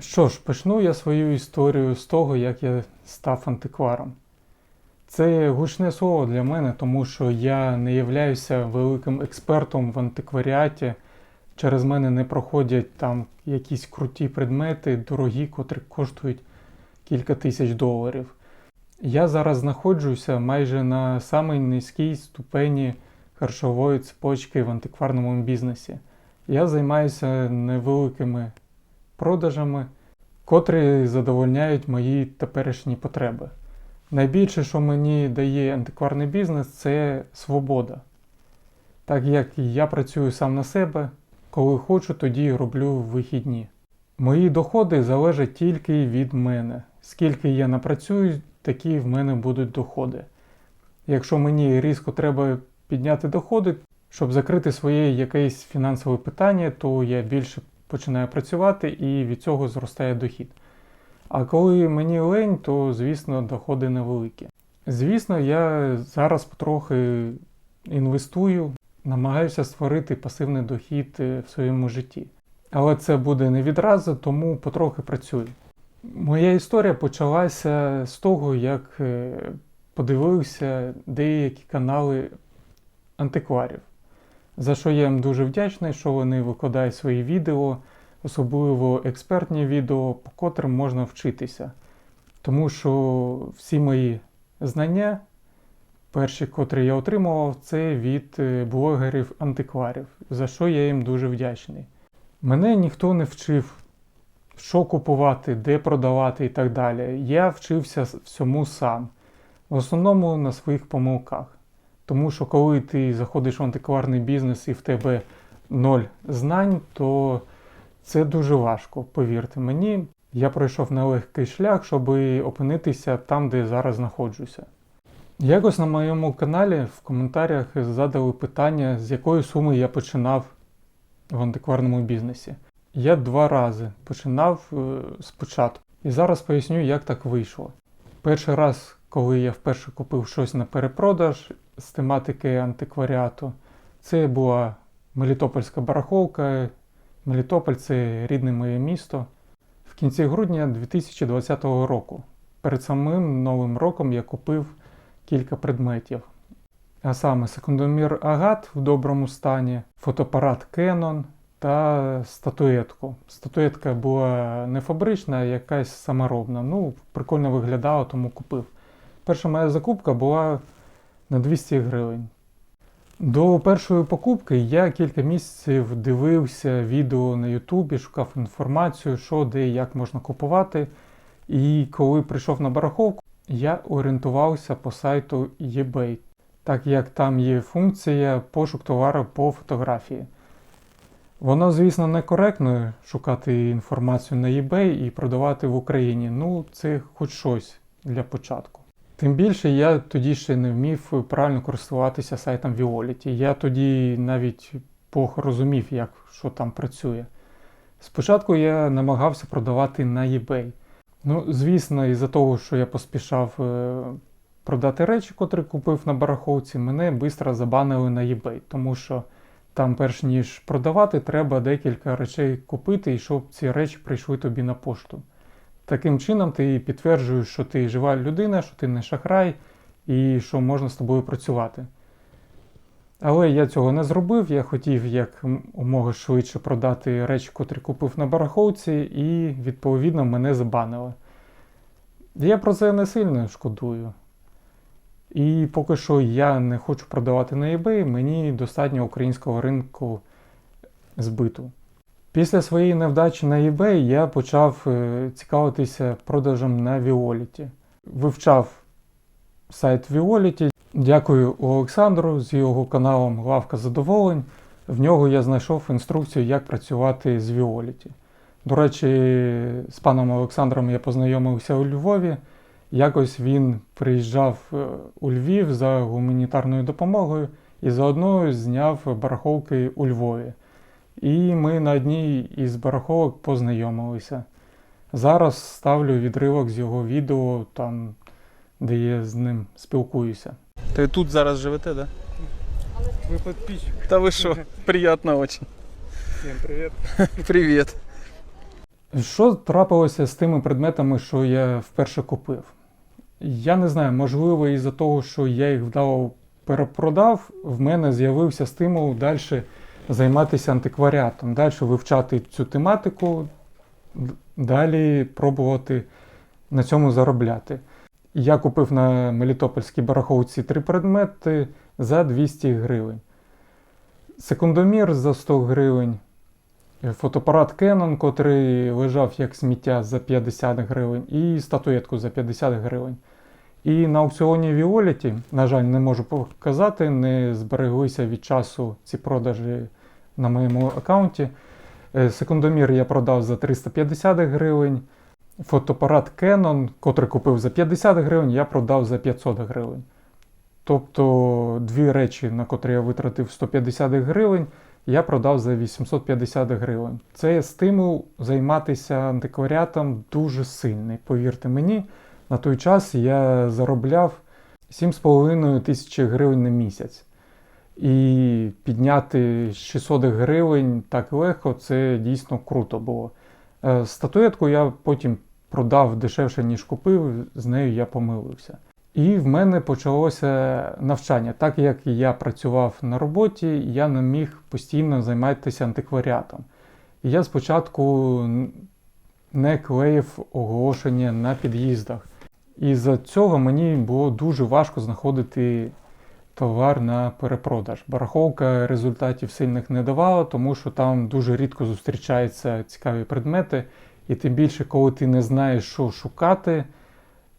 Що ж, почну я свою історію з того, як я став антикваром. Це гучне слово для мене, тому що я не являюся великим експертом в антикваріаті. Через мене не проходять там якісь круті предмети, дорогі, котрі коштують кілька тисяч доларів. Я зараз знаходжуся майже на самій низькій ступені харчової цепочки в антикварному бізнесі. Я займаюся невеликими продажами, котрі задовольняють мої теперішні потреби. Найбільше, що мені дає антикварний бізнес, це свобода. Так як я працюю сам на себе, коли хочу, тоді роблю вихідні. Мої доходи залежать тільки від мене. Скільки я напрацюю, такі в мене будуть доходи. Якщо мені різко треба підняти доходи, щоб закрити своє якесь фінансове питання, то я більше починаю працювати і від цього зростає дохід. А коли мені лень, то звісно доходи невеликі. Звісно, я зараз потрохи інвестую, намагаюся створити пасивний дохід е, в своєму житті. Але це буде не відразу, тому потрохи працюю. Моя історія почалася з того, як е, подивився деякі канали антикварів, за що я їм дуже вдячний, що вони викладають свої відео, особливо експертні відео, по котрим можна вчитися. Тому що всі мої знання, перші, котрі я отримував, це від е, блогерів-антикварів, за що я їм дуже вдячний. Мене ніхто не вчив, що купувати, де продавати і так далі. Я вчився всьому сам, в основному на своїх помилках. Тому що коли ти заходиш в антикварний бізнес і в тебе ноль знань, то це дуже важко, повірте мені. Я пройшов нелегкий шлях, щоб опинитися там, де зараз знаходжуся. Якось на моєму каналі в коментарях задали питання, з якої суми я починав в антикварному бізнесі. Я два рази починав е, спочатку. І зараз поясню, як так вийшло. Перший раз, коли я вперше купив щось на перепродаж з тематики антикваріату, це була Мелітопольська барахолка. Мелітополь це рідне моє місто. В кінці грудня 2020 року. Перед самим новим роком я купив кілька предметів. А саме секундомір Агат в доброму стані, фотоапарат Canon та статуетку. Статуетка була не фабрична, а якась саморобна. Ну, прикольно виглядало, тому купив. Перша моя закупка була на 200 гривень. До першої покупки я кілька місяців дивився відео на Ютубі, шукав інформацію, що де і як можна купувати. І коли прийшов на бараховку, я орієнтувався по сайту eBay, так як там є функція пошук товару по фотографії. Воно, звісно, некоректно шукати інформацію на eBay і продавати в Україні. Ну, це хоч щось для початку. Тим більше я тоді ще не вмів правильно користуватися сайтом Violet. Я тоді навіть плохо розумів, як що там працює. Спочатку я намагався продавати на eBay. Ну, звісно, із-за того, що я поспішав е, продати речі, котрі купив на бараховці, мене швидко забанили на eBay, тому що там, перш ніж продавати, треба декілька речей купити, і щоб ці речі прийшли тобі на пошту. Таким чином, ти підтверджуєш, що ти жива людина, що ти не шахрай і що можна з тобою працювати. Але я цього не зробив. Я хотів як умога швидше продати речі, котрі купив на бараховці, і відповідно мене забанили. Я про це не сильно шкодую. І поки що я не хочу продавати на eBay, мені достатньо українського ринку збиту. Після своєї невдачі на eBay я почав е, цікавитися продажем на Violet. Вивчав сайт Violet. Дякую Олександру з його каналом Лавка задоволень. В нього я знайшов інструкцію, як працювати з Violet. До речі, з паном Олександром я познайомився у Львові. Якось він приїжджав е, у Львів за гуманітарною допомогою і заодно зняв барахолки у Львові. І ми на одній із барахолок познайомилися. Зараз ставлю відривок з його відео, там, де я з ним спілкуюся. Ти тут зараз живете, да? Вы подписчик. Та ви що? Приємно очень. Всем привет. Привіт. Що трапилося з тими предметами, що я вперше купив? Я не знаю, можливо, із-за того, що я їх вдало перепродав, в мене з'явився стимул далі займатися антикваріатом, далі вивчати цю тематику, далі пробувати на цьому заробляти. Я купив на Мелітопольській бараховці три предмети за 200 гривень. Секундомір за 100 гривень, фотоапарат Canon, котрий лежав як сміття за 50 гривень, і статуетку за 50 гривень. І на аукціоні Віоліті, на жаль, не можу показати, не збереглися від часу ці продажі на моєму аккаунті. Е, Секундомір я продав за 350 гривень. Фотоапарат Canon, котрий купив за 50 гривень, я продав за 500 гривень. Тобто дві речі, на котрі я витратив 150 гривень, я продав за 850 гривень. Це стимул займатися антикваріатом дуже сильний. Повірте мені, на той час я заробляв 7,5 тисячі гривень на місяць. І підняти 600 гривень так легко, це дійсно круто було. Е, Статуетку я потім продав дешевше, ніж купив, з нею я помилився. І в мене почалося навчання. Так як я працював на роботі, я не міг постійно займатися антикваріатом. І я спочатку не клеїв оголошення на під'їздах. І за цього мені було дуже важко знаходити товар на перепродаж. Бараховка результатів сильних не давала, тому що там дуже рідко зустрічаються цікаві предмети, і тим більше, коли ти не знаєш, що шукати,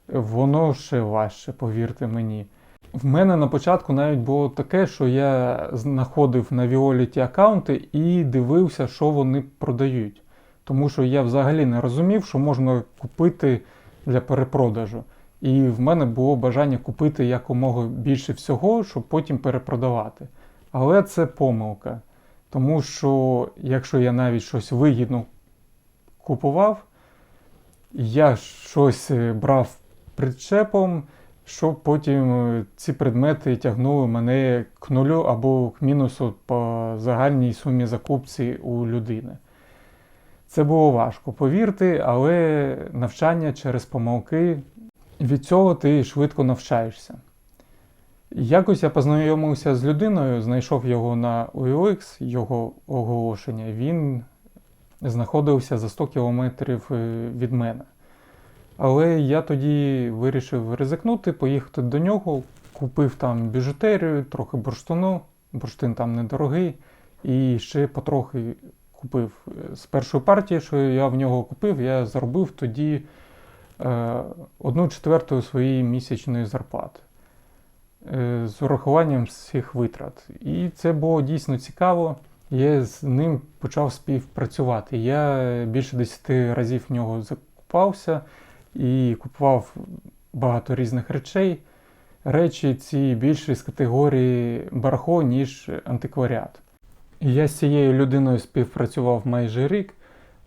воно ще важче, повірте мені. В мене на початку навіть було таке, що я знаходив на Віоліті аккаунти і дивився, що вони продають. Тому що я взагалі не розумів, що можна купити для перепродажу. І в мене було бажання купити якомога більше всього, щоб потім перепродавати. Але це помилка. Тому що якщо я навіть щось вигідно купував, я щось е, брав причепом, щоб потім е, ці предмети тягнули мене к нулю або к мінусу по загальній сумі закупці у людини. Це було важко, повірте, але навчання через помилки від цього ти швидко навчаєшся. Якось я познайомився з людиною, знайшов його на OLX, його оголошення. Він знаходився за 100 кілометрів е, від мене. Але я тоді вирішив ризикнути, поїхати до нього, купив там біжутерію, трохи бурштину, бурштин там недорогий, і ще потрохи купив. З першої партії, що я в нього купив, я заробив тоді е, одну четверту своєї місячної зарплати е, з урахуванням всіх витрат. І це було дійсно цікаво. Я з ним почав співпрацювати. Я більше 10 разів в нього закупався і купував багато різних речей. Речі ці більше з категорії барахо, ніж антикваріат. Я з цією людиною співпрацював майже рік,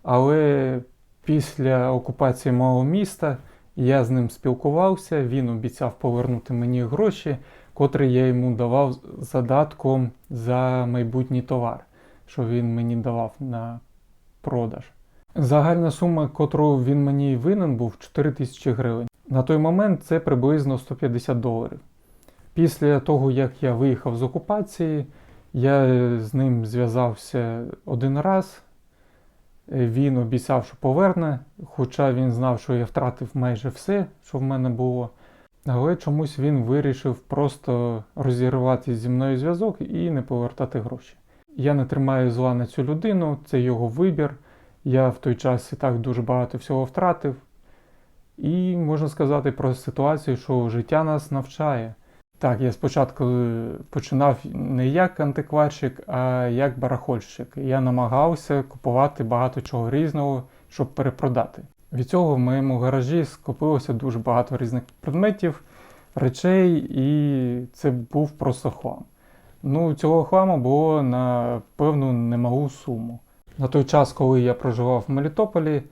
але після окупації мого міста я з ним спілкувався, він обіцяв повернути мені гроші, котрі я йому давав задатком за майбутній товар, що він мені давав на продаж. Загальна сума, котру він мені винен був 4 тисячі гривень. На той момент це приблизно 150 доларів. Після того, як я виїхав з окупації, я з ним зв'язався один раз. Він обіцяв, що поверне, хоча він знав, що я втратив майже все, що в мене було. Але чомусь він вирішив просто розірвати зі мною зв'язок і не повертати гроші. Я не тримаю зла на цю людину, це його вибір. Я в той час і так дуже багато всього втратив. І можна сказати про ситуацію, що життя нас навчає. Так, я спочатку починав не як антикварщик, а як барахольщик. Я намагався купувати багато чого різного, щоб перепродати. Від цього в моєму гаражі скопилося дуже багато різних предметів, речей, і це був просто хлам. Ну, цього хламу було на певну немалу суму. На той час, коли я проживав в Мелітополі,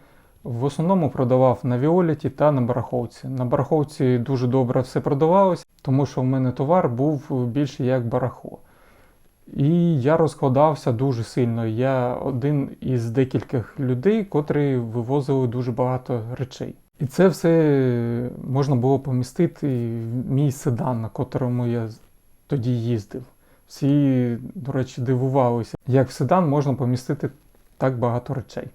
в основному продавав на Віоліті та на бараховці. На бараховці дуже добре все продавалось, тому що в мене товар був більше як барахо. І я розкладався дуже сильно. Я один із декількох людей, котрі вивозили дуже багато речей. І це все можна було помістити в мій седан, на котрому я тоді їздив. Всі, до речі, дивувалися, як в седан можна помістити так багато речей.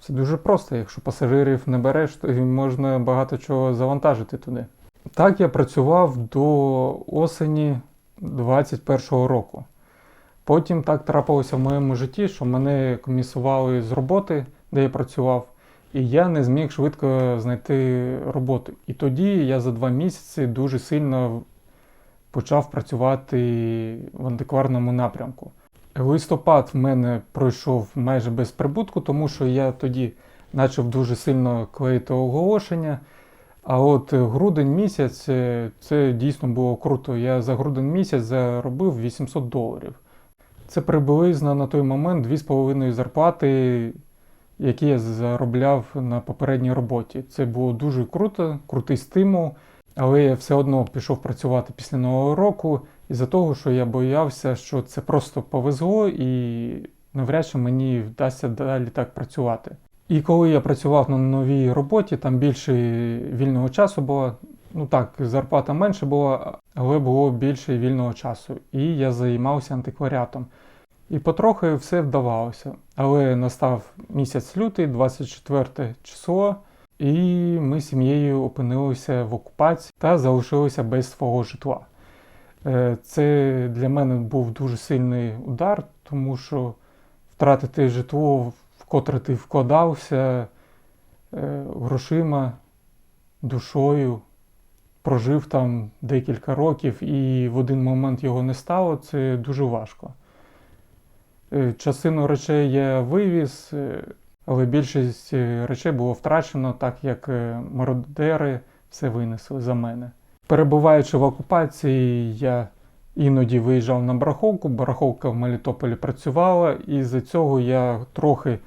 Це дуже просто. Якщо пасажирів не береш, то можна багато чого завантажити туди. Так я працював до осені 21-го року. Потім так трапилося в моєму житті, що мене комісували з роботи, де я працював, і я не зміг швидко знайти роботу. І тоді я за два місяці дуже сильно почав працювати в антикварному напрямку. Листопад в мене пройшов майже без прибутку, тому що я тоді почав дуже сильно клеїти оголошення. А от грудень місяць е, це дійсно було круто. Я за грудень місяць заробив 800 доларів. Це приблизно на той момент 2,5 зарплати, які я заробляв на попередній роботі. Це було дуже круто, крутий стимул. Але я все одно пішов працювати після нового року із-за того, що я боявся, що це просто повезло і навряд чи мені вдасться далі так працювати. І коли я працював на новій роботі, там більше вільного часу було. Ну так, зарплата менше була, але було більше вільного часу. І я займався антикваріатом. І потрохи все вдавалося. Але настав місяць лютий, 24 число, і ми з сім'єю опинилися в окупації та залишилися без свого житла. Е, Це для мене був дуже сильний удар, тому що втратити житло, в котре ти вкладався е, грошима, душою, прожив там декілька років і в один момент його не стало, це дуже важко. Е, Частину речей я вивіз, але більшість речей було втрачено, так як мародери все винесли за мене. Перебуваючи в окупації, я іноді виїжджав на барахолку. Барахолка в Мелітополі працювала, і з цього я трохи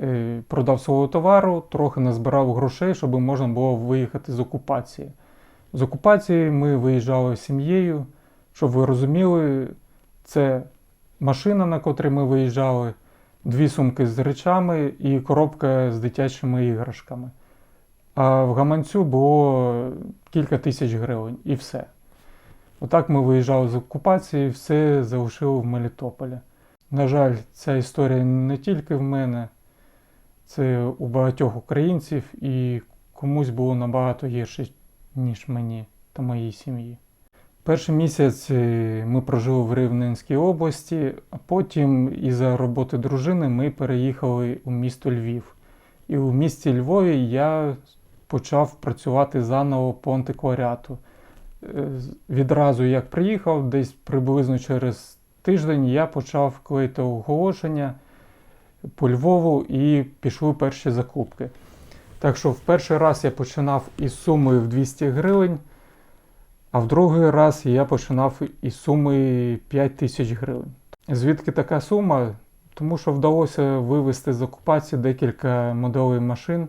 е, продав свого товару, трохи назбирав грошей, щоб можна було виїхати з окупації. З окупації ми виїжджали з сім'єю. Щоб ви розуміли, це машина, на котрій ми виїжджали, дві сумки з речами і коробка з дитячими іграшками. А в гаманцю було кілька тисяч гривень і все. Отак ми виїжджали з окупації, все залишили в Мелітополі. На жаль, ця історія не тільки в мене, це у багатьох українців, і комусь було набагато гірше, ніж мені та моїй сім'ї. Перший місяць е, ми прожили в Рівненській області, а потім із-за роботи дружини ми переїхали у місто Львів. І у місті Львові я почав працювати заново по антикваріату. Е, Відразу як приїхав, десь приблизно через тиждень я почав клеїти оголошення по Львову і пішли перші закупки. Так що в перший раз я починав із сумою в 200 гривень, а в другий раз я починав із суми 5 тисяч гривень. Звідки така сума? Тому що вдалося вивезти з окупації декілька моделей машин,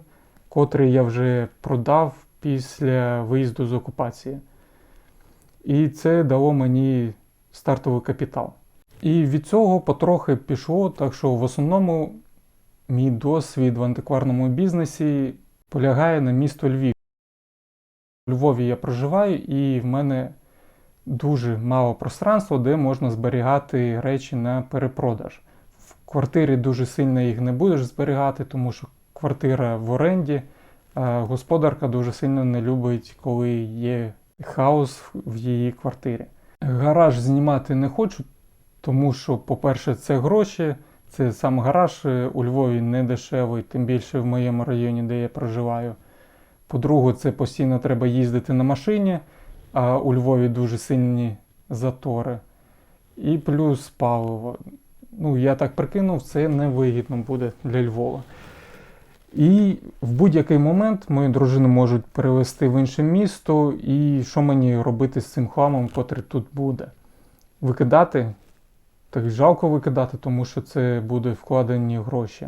котрі я вже продав після виїзду з окупації. І це дало мені стартовий капітал. І від цього потрохи пішло, так що в основному мій досвід в антикварному бізнесі полягає на місто Львів. У Львові я проживаю, і в мене дуже мало пространства, де можна зберігати речі на перепродаж. В квартирі дуже сильно їх не будеш зберігати, тому що квартира в оренді, господарка дуже сильно не любить, коли є хаос в її квартирі. Гараж знімати не хочу, тому що, по-перше, це гроші. Це сам гараж е, у Львові не дешевий, тим більше в моєму районі, де я проживаю. По-друге, це постійно треба їздити на машині, а у Львові дуже сильні затори. І плюс паливо. Ну, я так прикинув, це невигідно буде для Львова. І в будь-який момент мою дружину можуть перевезти в інше місто, і що мені робити з цим хламом, котрий тут буде? Викидати? Так жалко викидати, тому що це буде вкладені гроші.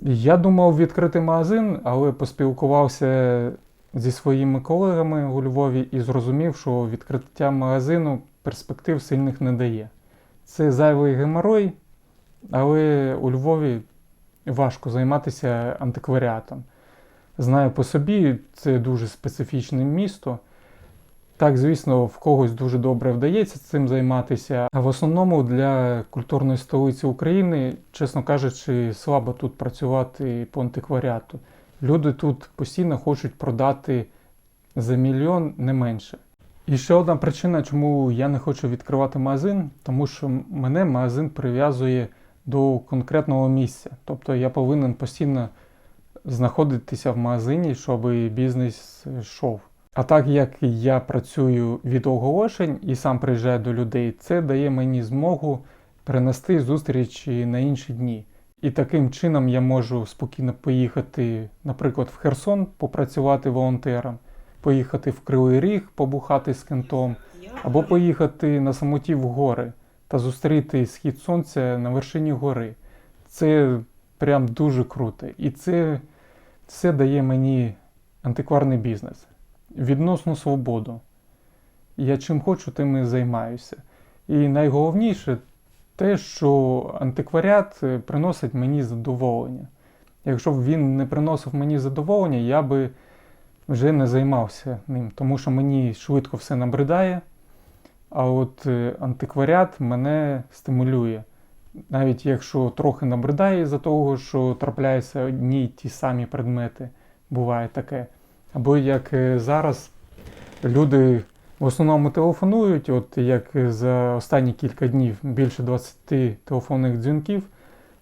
Я думав відкрити магазин, але поспілкувався зі своїми колегами у Львові і зрозумів, що відкриття магазину перспектив сильних не дає. Це зайвий геморой, але у Львові важко займатися антикваріатом. Знаю по собі, це дуже специфічне місто. Так, звісно, в когось дуже добре вдається цим займатися. А в основному для культурної столиці України, чесно кажучи, слабо тут працювати по антикваріату. Люди тут постійно хочуть продати за мільйон не менше. І ще одна причина, чому я не хочу відкривати магазин, тому що мене магазин прив'язує до конкретного місця. Тобто я повинен постійно знаходитися в магазині, щоб бізнес йшов. А так як я працюю від оголошень і сам приїжджаю до людей, це дає мені змогу перенести зустрічі на інші дні. І таким чином я можу спокійно поїхати, наприклад, в Херсон попрацювати волонтером, поїхати в Кривий Ріг, побухати з кентом, або поїхати на самоті в гори та зустріти схід сонця на вершині гори. Це прям дуже круто. І це, це дає мені антикварний бізнес. Відносну свободу. Я чим хочу, тим і займаюся. І найголовніше те, що антикваріат е, приносить мені задоволення. Якщо б він не приносив мені задоволення, я би вже не займався ним, тому що мені швидко все набридає. А от е, антикваріат мене стимулює. Навіть якщо трохи набридає за того, що трапляються одні й ті самі предмети, буває таке. Або як е, зараз люди в основному телефонують, от як за останні кілька днів більше 20 телефонних дзвінків,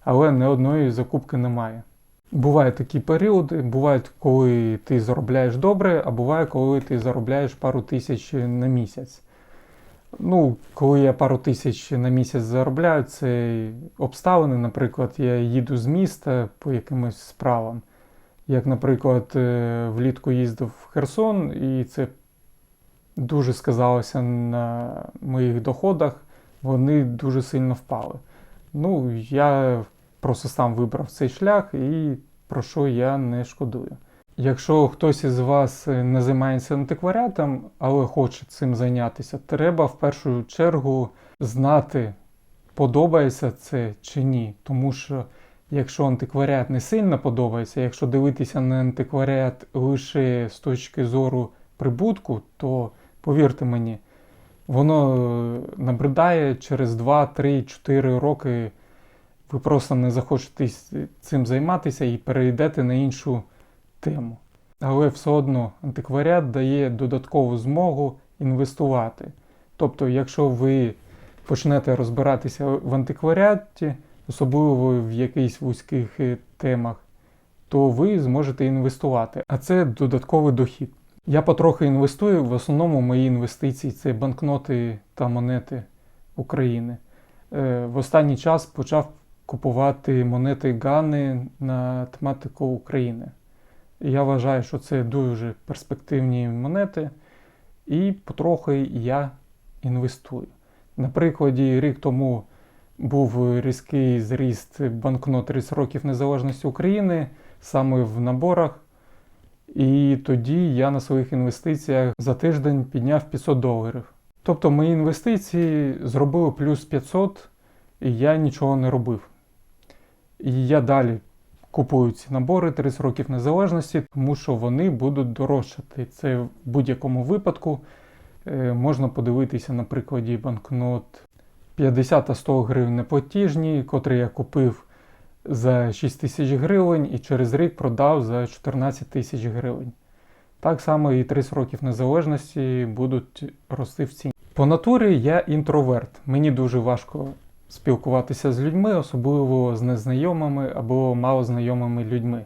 але не одної закупки немає. Бувають такі періоди, бувають, коли ти заробляєш добре, а буває, коли ти заробляєш пару тисяч на місяць. Ну, коли я пару тисяч на місяць заробляю, це обставини. Наприклад, я їду з міста по якимось справам. Як, наприклад, е, влітку їздив в Херсон, і це дуже сказалося на моїх доходах, вони дуже сильно впали. Ну, я просто сам вибрав цей шлях і про що я не шкодую. Якщо хтось із вас не займається антикваріатом, але хоче цим зайнятися, треба в першу чергу знати, подобається це чи ні. Тому що якщо антикваріат не сильно подобається, якщо дивитися на антикваріат лише з точки зору прибутку, то повірте мені, воно е, набридає через 2, 3, 4 роки. Ви просто не захочете цим займатися і перейдете на іншу тему. Але все одно антикваріат дає додаткову змогу інвестувати. Тобто, якщо ви почнете розбиратися в антикваріаті, особливо в якихось вузьких е, темах, то ви зможете інвестувати. А це додатковий дохід. Я потрохи інвестую, в основному мої інвестиції це банкноти та монети України. Е, В останній час почав купувати монети Гани на тематику України. Я вважаю, що це дуже перспективні монети, і потрохи я інвестую. На прикладі, рік тому був різкий зріст банкнот 30 років незалежності України саме в наборах. І тоді я на своїх інвестиціях за тиждень підняв 500 доларів. Тобто мої інвестиції зробили плюс 500, і я нічого не робив. І я далі купую ці набори 30 років незалежності, тому що вони будуть дорожчати. Це в будь-якому випадку е, можна подивитися на прикладі банкнот 50 та 100 гривень неплатіжні, котрі я купив за 6 тисяч гривень і через рік продав за 14 тисяч гривень. Так само і 30 років незалежності будуть рости в ціні. По натурі я інтроверт. Мені дуже важко спілкуватися з людьми, особливо з незнайомими або малознайомими людьми.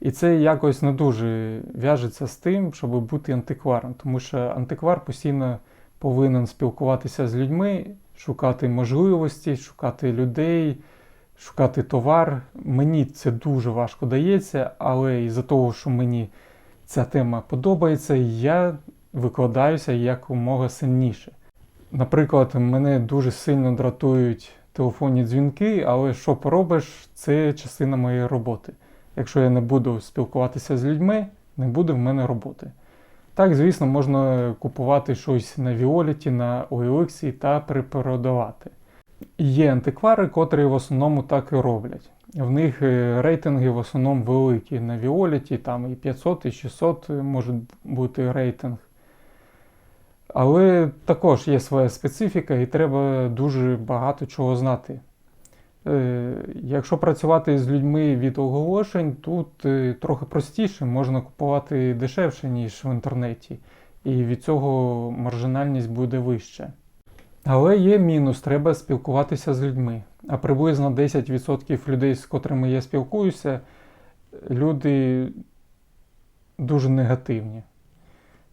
І це якось не дуже в'яжеться з тим, щоб бути антикваром, тому що антиквар постійно повинен спілкуватися з людьми, шукати можливості, шукати людей, шукати товар. Мені це дуже важко дається, але із-за того, що мені ця тема подобається, я викладаюся якомога сильніше. Наприклад, мене дуже сильно дратують телефонні дзвінки, але що поробиш, це частина моєї роботи. Якщо я не буду спілкуватися з людьми, не буде в мене роботи. Так, звісно, можна купувати щось на Віоліті, на OLX та перепродавати. Є антиквари, котрі в основному так і роблять. В них е, рейтинги в основному великі. На Віоліті там і 500, і 600 може бути рейтинг. Але також є своя специфіка і треба дуже багато чого знати. Е, Якщо працювати з людьми від оголошень, тут е, трохи простіше, можна купувати дешевше, ніж в інтернеті, і від цього маржинальність буде вища. Але є мінус, треба спілкуватися з людьми. А приблизно 10% людей, з котрими я спілкуюся, люди дуже негативні.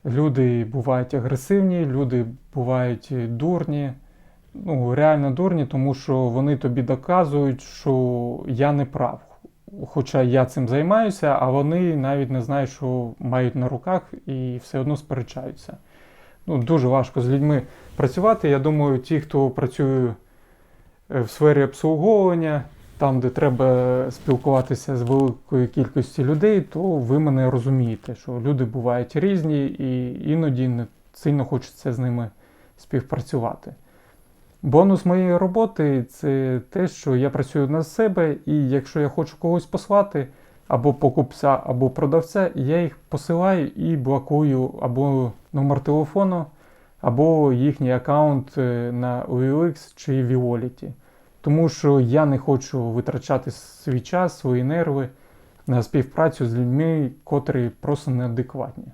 Люди бувають агресивні, люди бувають дурні. Ну, реально дурні, тому що вони тобі доказують, що я не прав. Хоча я цим займаюся, а вони навіть не знають, що мають на руках, і все одно сперечаються. Ну, дуже важко з людьми працювати. Я думаю, ті, хто працює е, в сфері обслуговування, там, де треба спілкуватися з великою кількістю людей, то ви мене розумієте, що люди бувають різні і іноді не сильно хочеться з ними співпрацювати. Бонус моєї роботи це те, що я працюю на себе, і якщо я хочу когось послати, або покупця, або продавця, я їх посилаю і блокую або номер телефону, або їхній аккаунт е, на OLX чи Violet. Тому що я не хочу витрачати свій час, свої нерви на співпрацю з людьми, котрі просто неадекватні.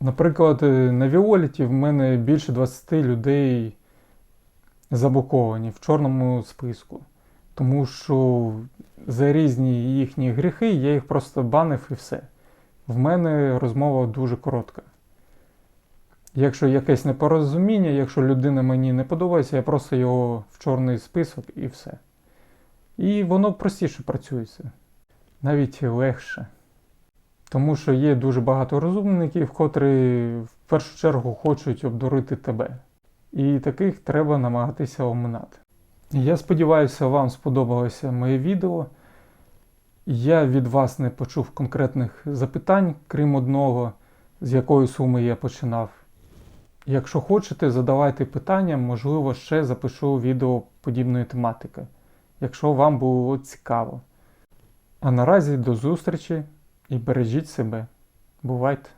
Наприклад, е, на Violet в мене більше 20 людей заблоковані в чорному списку. Тому що за різні їхні гріхи я їх просто банив і все. В мене розмова дуже коротка. Якщо якесь непорозуміння, якщо людина мені не подобається, я просто його в чорний список і все. І воно простіше працюється, навіть легше. Тому що є дуже багато розумників, котрі в першу чергу хочуть обдурити тебе. І таких треба намагатися оминати. Я сподіваюся, вам сподобалося моє відео. Я від вас не почув конкретних запитань, крім одного, з якої суми я починав. Якщо хочете, задавайте питання, можливо, ще запишу відео подібної тематики, якщо вам було цікаво. А наразі до зустрічі і бережіть себе. Бувайте!